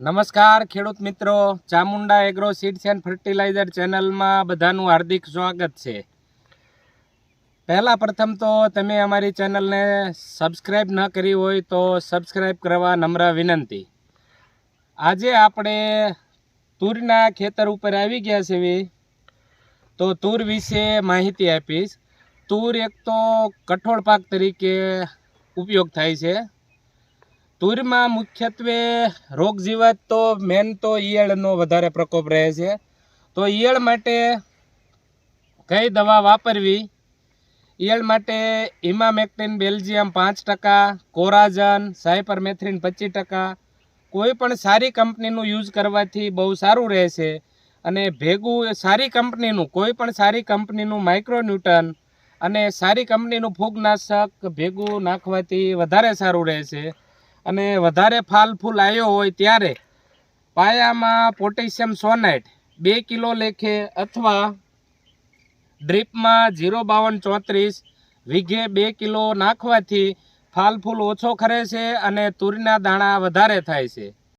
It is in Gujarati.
નમસ્કાર, ખેડૂત મિત્રો. Chamunda agro seeds and fertiliser ચેનલમાં બધાનું હાર્દિક સ્વાગત છે. પહેલાં પ્રથમ તો તમે અમારી ચેનલને સબસ્ક્રાઈબ ન કરી હોય તો સબસ્ક્રાઈબ કરવા નમ્ર વિનંતી. આજે આપણે તુરના ખેતર ઉપર આવી ગયા છીએ તો તુર વિશે માહિતી આપીશ. તુર એક તો કઠોળ પાક તરીકે ઉપયોગ થાય છે. તુરમાં મુખ્યત્વે રોગ જીવાત તો મેન તો ઈયળનો વધારે પ્રકોપ રહે છે. તો ઈયળ માટે કઈ દવા વાપરવી? ઈયળ માટે ઇમામેક્ટિન બેલ્જિયમ પાંચ ટકા, કોરાજન, સાયપરમેથ્રિન પચીસ ટકા. કોઈ પણ સારી કંપનીનું યુઝ કરવાથી બહુ સારું રહેશે અને ભેગું સારી કંપનીનું, કોઈ પણ સારી કંપનીનું માઇક્રોન્યુટન અને સારી કંપનીનું ફૂગનાશક ભેગું નાખવાથી વધારે સારું રહેશે અને વધારે ફાલ ફૂલ આવ્યો હોય ત્યારે પાયામાં પોટેશિયમ સોનાઇટ બે કિલો લેખે અથવા ડ્રીપમાં જીરો બાવન ચોત્રીસ વીઘે બે કિલો નાખવાથી ફાલ ફૂલ ઓછો ખરે છે અને તુરીના દાણા વધારે થાય છે.